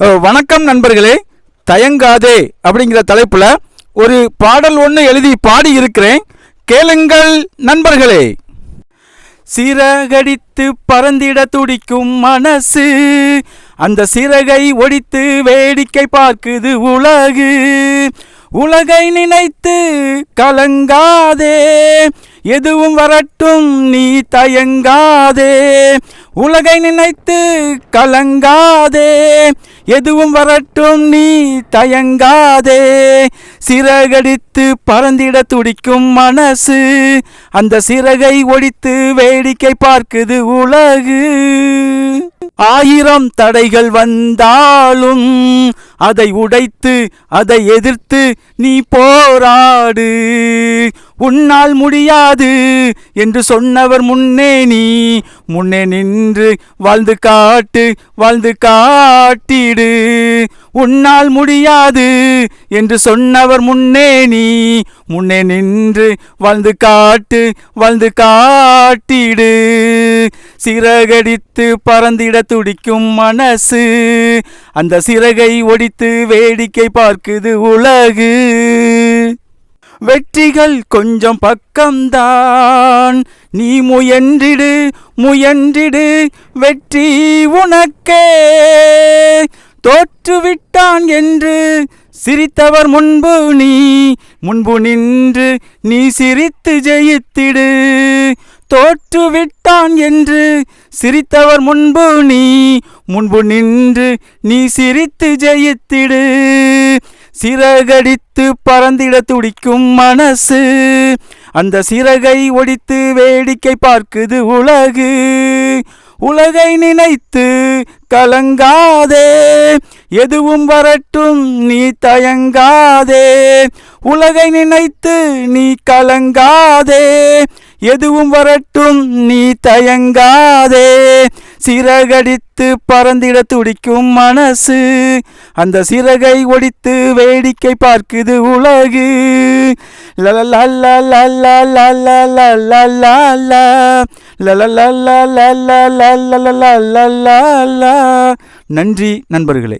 வணக்கம் நண்பர்களே. தயங்காதே அப்படிங்கிற தலைப்பில் ஒரு பாடல் ஒன்று எழுதி பாடி இருக்கிறேன். கேளுங்கள் நண்பர்களே. சிறகடித்து பறந்திட துடிக்கும் மனசு. அந்த சிறகை ஒடித்து வேடிக்கை பார்க்குது உலகு. உலகை நினைத்து கலங்காதே. எதுவும் வரட்டும் நீ தயங்காதே. உலகை நினைத்து கலங்காதே. எதுவும் வரட்டும் நீ தயங்காதே. சிறகடித்து பறந்திட துடிக்கும் மனசு. அந்த சிறகை ஒடித்து வேடிக்கை பார்க்குது உலகு. ஆயிரம் தடைகள் வந்தாலும் அதை உடைத்து அதை எதிர்த்து நீ போராடு. உன்னால் முடியாது என்று சொன்னவர் முன்னே நீ. முன்னே நின்று வாழ்ந்து காட்டு வாழ்ந்து காட்டிடு. உன்னால் முடியாது என்று சொன்னவர் முன்னே நீ. முன்னே நின்று வாழ்ந்து காட்டு வாழ்ந்து காட்டிடு. சிறகடித்து பறந்திட துடிக்கும் மனசு. அந்த சிறகை ஒடித்து வேடிக்கை பார்க்குது உலகு. வெற்றிகள் கொஞ்சம் பக்கம்தான். நீ முயன்றிடு முயன்றிடு வெற்றி உனக்கே. தோற்றுவிட்டான் என்று சிரித்தவர் முன்பு நீ. முன்பு நின்று நீ சிரித்து ஜெயித்திடு. தோற்றுவிட்டான் என்று சிரித்தவர் முன்பு நீ. முன்பு நின்று நீ சிரித்து ஜெயித்திடு. சிறகடித்து பறந்திட துடிக்கும் மனசு. அந்த சிறகை ஒடித்து வேடிக்கை பார்க்குது உலகு. உலகை நினைத்து கலங்காதே. எதுவும் வரட்டும் நீ தயங்காதே. உலகை நினைத்து நீ கலங்காதே. எதுவும் வரட்டும் நீ தயங்காதே சிறகடித்து பறந்திட துடிக்கும் மனசு அந்த சிறகை ஒடித்து வேடிக்கை பார்க்குது உலகு நன்றி நண்பர்களே